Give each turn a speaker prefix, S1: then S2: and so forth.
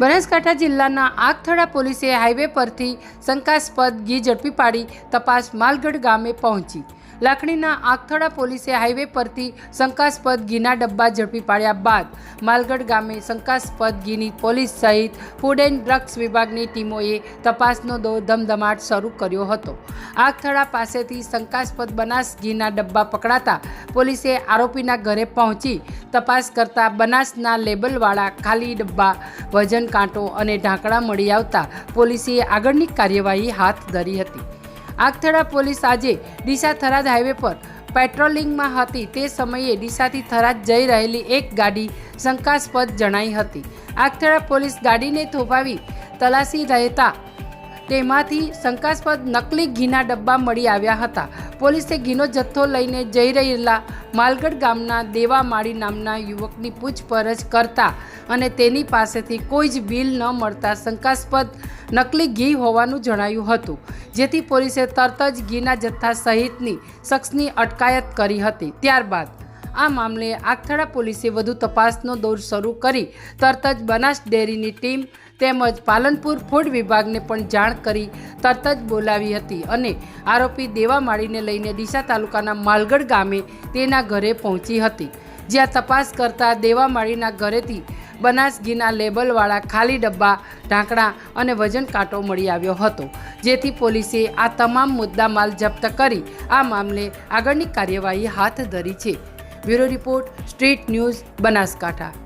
S1: બનાસકાંઠા જિલ્લાના આગથડા પોલીસે હાઈવે પરથી શંકાસ્પદ ઘી ઝડપી પાડી તપાસ માલગઢ ગામે પહોંચી. લાખણીના આગથડા પોલીસે હાઈવે પરથી શંકાસ્પદ ઘીના ડબ્બા ઝડપી પાડ્યા બાદ માલગઢ ગામે શંકાસ્પદ ઘીની પોલીસ સહિત ફૂડ એન્ડ ડ્રગ્સ વિભાગની ટીમોએ તપાસનો દોર ધમધમાટ શરૂ કર્યો હતો. આગથડા પાસેથી શંકાસ્પદ બનાસ ઘીના ડબ્બા પકડાતા પોલીસે આરોપીના ઘરે પહોંચી તપાસ કરતા બનાસના લેબલવાળા ખાલી ડબ્બા, વજન કાંટો અને ઢાંકણા મળી આવતા પોલીસે આગળની કાર્યવાહી હાથ ધરી હતી. આગથળા પોલીસ આજે ડીસા થરાદ હાઈવે પર પેટ્રોલિંગમાં હતી. તે સમયે ડીસાથી થરાદ જઈ રહેલી એક ગાડી શંકાસ્પદ જણાઈ હતી. આગથડા પોલીસ ગાડીને થોભાવી તલાશી રહેતા તેમાંથી શંકાસ્પદ નકલી ઘીના ડબ્બા મળી આવ્યા હતા. પોલીસે ઘીનો જથ્થો લઈને જઈ રહેલા માલગઢ ગામના દેવામાળી નામના યુવકની પૂછપરછ કરતા અને તેની પાસેથી કોઈ જ બિલ ન મળતા શંકાસ્પદ નકલી ઘી હોવાનું જણાયું હતું, જેથી પોલીસે તરત જ ઘીના જથ્થા સહિતની શખ્સની અટકાયત કરી હતી. ત્યારબાદ આ મામલે આગથડા પોલીસે વધુ તપાસનો દોર શરૂ કરી તરત જ બનાસ ડેરીની ટીમ તેમજ પાલનપુર ફૂડ વિભાગને પણ જાણ કરી તરત જ બોલાવી હતી અને આરોપી દેવામાળીને લઈને ડીસા તાલુકાના માલગઢ ગામે તેના ઘરે પહોંચી હતી. જ્યાં તપાસ કરતા દેવામાળીના ઘરેથી બનાસ ઘીના લેબલવાળા ખાલી ડબ્બા, ઢાંકણા અને વજન કાંટો મળી આવ્યો હતો. જેથી પોલીસે આ તમામ મુદ્દા માલ જપ્ત કરી આ મામલે આગળની કાર્યવાહી હાથ ધરી છે. Bureau report Street News Banaskantha